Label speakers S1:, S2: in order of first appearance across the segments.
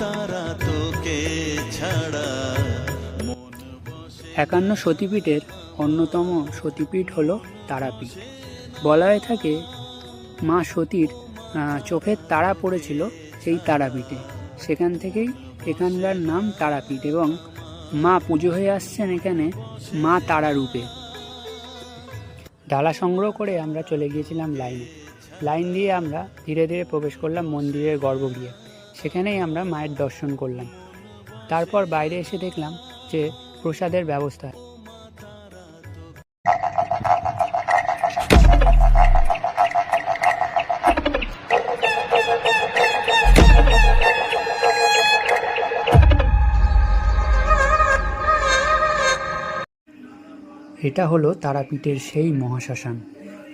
S1: তারা
S2: একান্ন সতীপীঠের অন্যতম সতীপীঠ হল তারাপীঠ। বলা হয়ে থাকে, মা সতীর চোখের তারা পড়েছিল সেই তারাপীঠে। সেখান থেকেই এখানকার নাম তারাপীঠ এবং মা পুজো হয়ে আসছেন এখানে মা তারা রূপে। ডালা সংগ্রহ করে আমরা চলে গিয়েছিলাম লাইনে। লাইন দিয়ে আমরা ধীরে ধীরে প্রবেশ করলাম মন্দিরের গর্ভগৃহে। সেখানেই আমরা মায়ের দর্শন করলাম। তারপর বাইরে এসে দেখলাম যে প্রসাদের ব্যবস্থা। এটা হলো তারাপীঠের সেই মহাশ্মশান,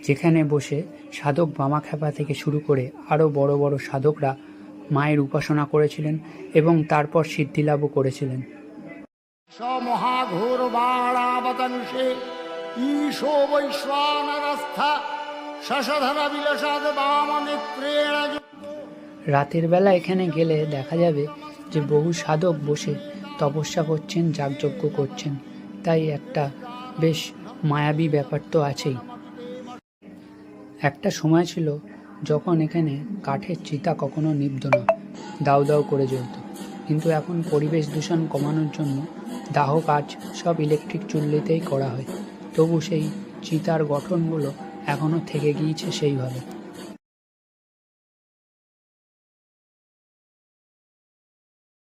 S2: যেখানে বসে সাধক বামাখ্যাপা থেকে শুরু করে আরও বড় বড় সাধকরা মায়ের উপাসনা করেছিলেন এবং তারপর
S3: সিদ্ধি লাভও করেছিলেন।
S2: রাতের বেলা এখানে গেলে দেখা যাবে যে বহু সাধক বসে তপস্যা করছেন যাগযজ্ঞ করছেন। তাই একটা বেশ মায়াবী ব্যাপার তো আছেই। একটা সময় ছিল যখন এখানে কাঠের চিতা কখনো নিবত না, দাউ দাউ করে জ্বলত। কিন্তু এখন পরিবেশ দূষণ কমানোর জন্য দাহ কাজ সব ইলেকট্রিক চুল্লিতেই করা হয়। তবু সেই চিতার গঠনগুলো এখনও থেকে গিয়েছে সেইভাবে।